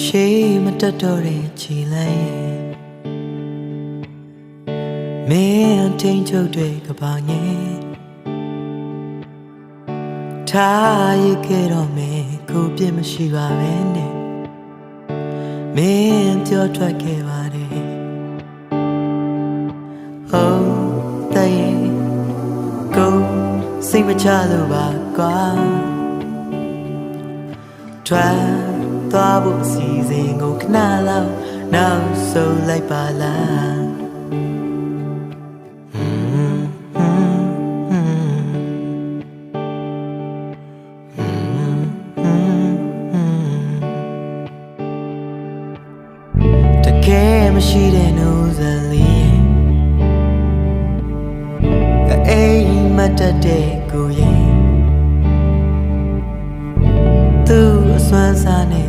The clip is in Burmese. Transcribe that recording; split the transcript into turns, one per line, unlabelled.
ရှေးမတက်တော့တဲ့ခြေလမ်းရဲ့မင်းအထင်းချုပ်တွေကဘာငယ်ထားရခဲ့တော့မယ်ကိုပြစ်မရှိပါပဲနဲ့မင်းပြောထွက်ခဲ့ပါတယ် Oh တဲ့ကိုစိတ်မချလို့ပါကွာထွက် သွားဖို့အစီအစဉ်ကိုခဏလောက်နောက်ဆုတ်လိုက်ပါလား Mm, mm, mm. Mm, mm, mm. တကယ်မရှိတဲ့နှုတ်ဆက်လေးရဲ့အိမ်မတ်တက်တဲ့ကိုရဲ့သူအစွမ်းစားနဲ့